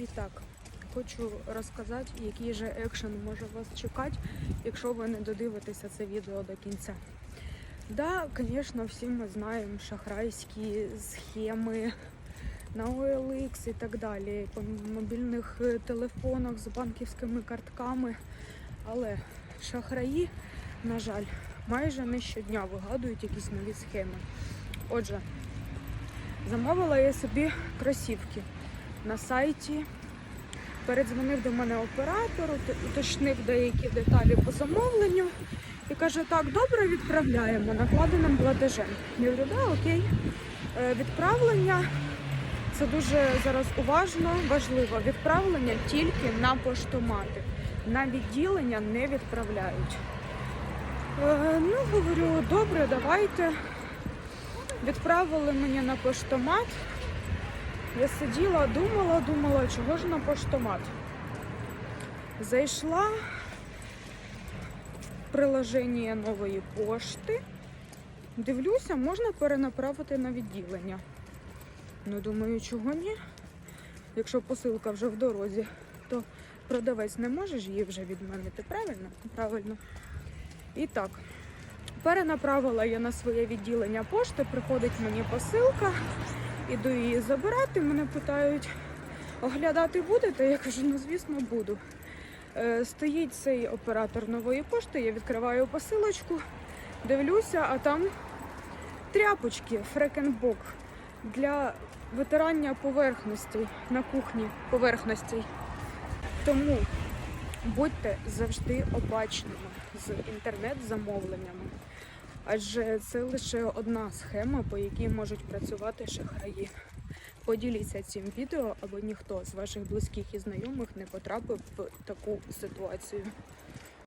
І так, хочу розказати, який же екшен може вас чекати, якщо ви не додивитеся це відео до кінця. Да, звісно, всі ми знаємо шахрайські схеми на OLX і так далі, по мобільних е, телефонах з банківськими картками. Але шахраї, на жаль, майже не щодня вигадують якісь нові схеми. Отже, замовила я собі кросівки на сайті. Передзвонив до мене оператор, уточнив деякі деталі по замовленню і каже: так, добре, відправляємо накладеним платежем. Я говорю, да, окей. Е, Відправлення це дуже зараз уважно, важливо. Відправлення тільки на поштомати. На відділення не відправляють. Е, ну, говорю, добре, давайте. Відправили мені на поштомат. Я сиділа, думала, думала, чого ж на поштомат. Зайшла в приложення нової пошти. Дивлюся, можна перенаправити на відділення. Ну, думаю, чого ні? Якщо посилка вже в дорозі, то продавець не може ж її вже відмінити, правильно? Правильно. І так, перенаправила я на своє відділення пошти, приходить мені посилка, іду її забирати, мене питають, оглядати будете? Я кажу, ну звісно, буду. Е, стоїть цей оператор нової пошти, я відкриваю посилочку, дивлюся, а там тряпочки, фрекенбок для витирання поверхностей на кухні поверхностей. Тому будьте завжди обачними з інтернет-замовленнями. Адже це лише одна схема, по якій можуть працювати шахраї. Поділіться цим відео, аби ніхто з ваших близьких і знайомих не потрапив в таку ситуацію.